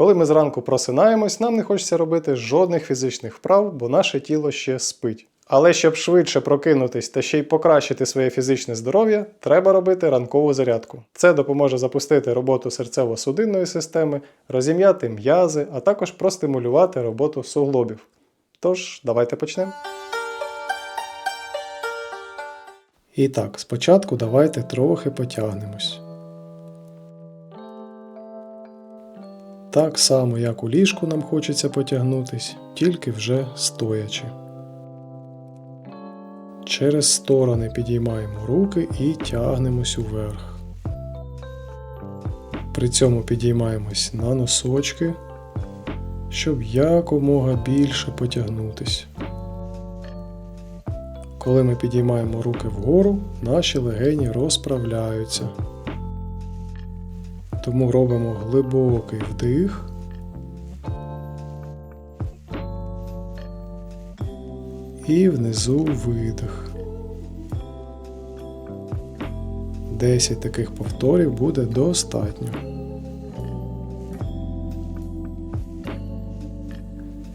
Коли ми зранку просинаємось, нам не хочеться робити жодних фізичних вправ, бо наше тіло ще спить. Але щоб швидше прокинутись та ще й покращити своє фізичне здоров'я, треба робити ранкову зарядку. Це допоможе запустити роботу серцево-судинної системи, розім'яти м'язи, а також простимулювати роботу суглобів. Тож, давайте почнемо. І так, спочатку давайте трохи потягнемось. Так само, як у ліжку нам хочеться потягнутись, тільки вже стоячи. Через сторони підіймаємо руки і тягнемось уверх. При цьому підіймаємось на носочки, щоб якомога більше потягнутись. Коли ми підіймаємо руки вгору, наші легені розправляються. Тому робимо глибокий вдих. І внизу видих. 10 таких повторів буде достатньо.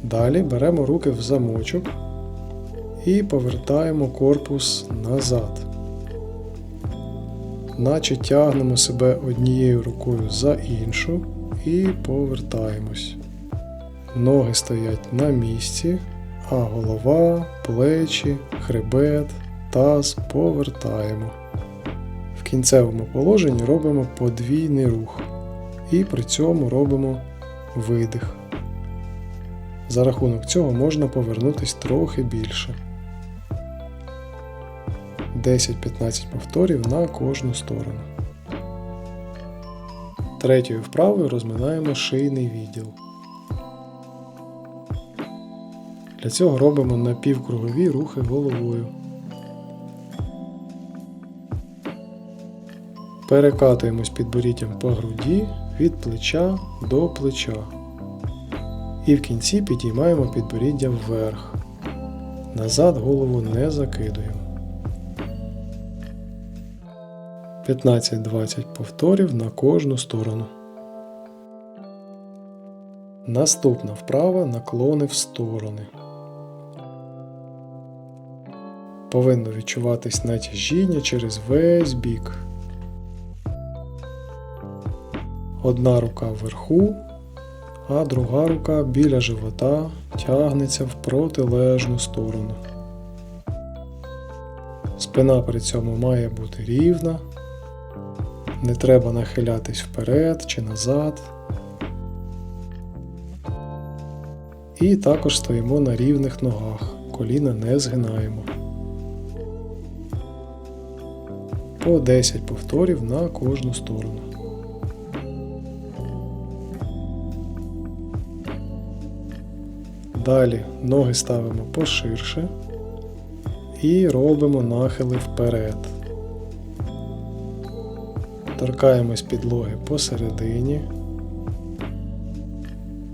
Далі беремо руки в замочок і повертаємо корпус назад. Наче тягнемо себе однією рукою за іншу і повертаємось. Ноги стоять на місці, а голова, плечі, хребет, таз повертаємо. В кінцевому положенні робимо подвійний рух і при цьому робимо видих. За рахунок цього можна повернутись трохи більше. 10-15 повторів на кожну сторону. Третьою вправою розминаємо шийний відділ. Для цього робимо напівкругові рухи головою. Перекатуємось підборіддям по груді від плеча до плеча. І в кінці підіймаємо підборіддя вверх. Назад голову не закидуємо. 15-20 повторів на кожну сторону. Наступна вправа наклони в сторони. Повинно відчуватись натяжіння через весь бік. Одна рука вверху, а друга рука біля живота тягнеться в протилежну сторону. Спина при цьому має бути рівна. Не треба нахилятись вперед чи назад. І також стоїмо на рівних ногах, коліна не згинаємо. По 10 повторів на кожну сторону. Далі ноги ставимо поширше і робимо нахили вперед. Торкаємось підлоги посередині,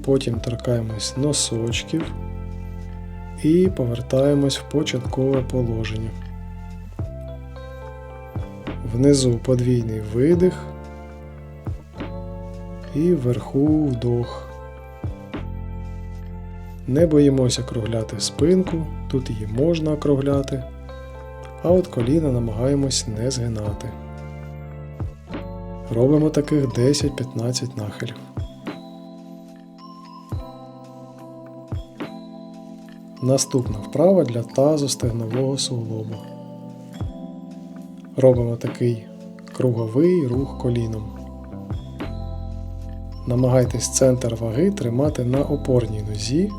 потім торкаємось носочків і повертаємось в початкове положення. Внизу подвійний видих і вверху вдох. Не боїмося округляти спинку, тут її можна округляти, а от коліна намагаємось не згинати. Робимо таких 10-15 нахилів. Наступна вправа для тазу стегнового суглобу. Робимо такий круговий рух коліном. Намагайтесь центр ваги тримати на опорній нозі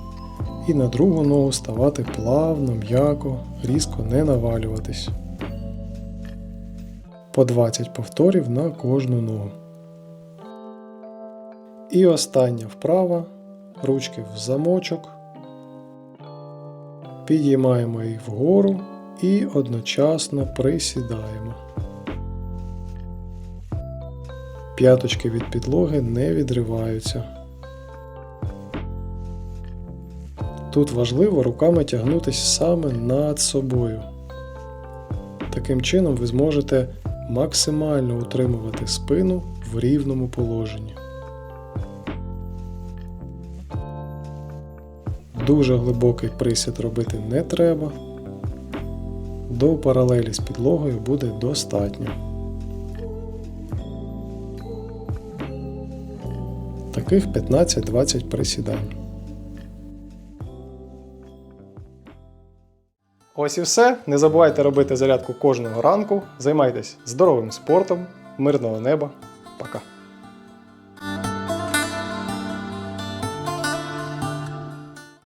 і на другу ногу ставати плавно, м'яко, різко не навалюватись. По 20 повторів на кожну ногу. І остання вправа. Ручки в замочок. Підіймаємо їх вгору і одночасно присідаємо. П'яточки від підлоги не відриваються. Тут важливо руками тягнутися саме над собою. Таким чином ви зможете максимально утримувати спину в рівному положенні. Дуже глибокий присід робити не треба. До паралелі з підлогою буде достатньо. Таких 15-20 присідань. Ось і все. Не забувайте робити зарядку кожного ранку. Займайтесь здоровим спортом, мирного неба. Пока.